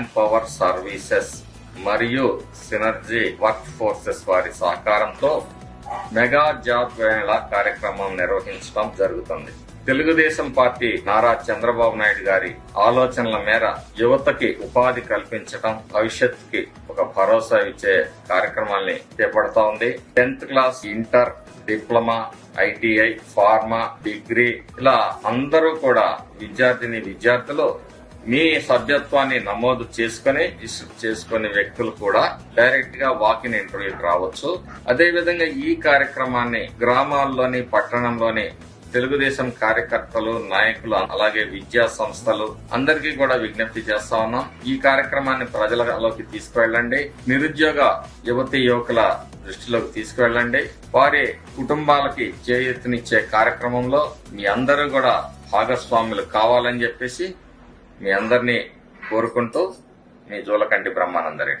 Man power services మరియు synergy work forces వారి సహకారంతో మెగా జాబ్ వేళ కార్యక్రమం నిర్వహించడం జరుగుతుంది. తెలుగుదేశం పార్టీ నారా చంద్రబాబు నాయుడు గారి ఆలోచనల మేర యువతకి ఉపాధి కల్పించడం భవిష్యత్తుకి ఒక భరోసా ఇచ్చే కార్యక్రమాల్ని చేపడతా ఉంది. Tenth class inter diploma ITI pharma degree ఇలా అందరూ కూడా విద్యార్థిని విద్యార్థులు మీ సభ్యత్వాన్ని నమోదు చేసుకుని ఇష్యూ చేసుకునే వ్యక్తులు కూడా డైరెక్ట్గా వాకిన్ ఇంటర్వ్యూకి రావచ్చు. అదేవిధంగా ఈ కార్యక్రమాన్ని గ్రామాల్లోని పట్టణంలోని తెలుగుదేశం కార్యకర్తలు నాయకులు అలాగే విద్యా సంస్థలు అందరికీ కూడా విజ్ఞప్తి చేస్తా ఉన్నాం. ఈ కార్యక్రమాన్ని ప్రజలలోకి తీసుకువెళ్ళండి. నిరుద్యోగ యువతి యువకుల దృష్టిలోకి తీసుకువెళ్ళండి. వారి కుటుంబాలకి చేయూతనిచ్చే కార్యక్రమంలో మీ అందరూ కూడా భాగస్వాములు కావాలని చెప్పేసి మీ అందరినీ కోరుకుంటూ మీ జోలకంటి బ్రహ్మానందరెడ్డి.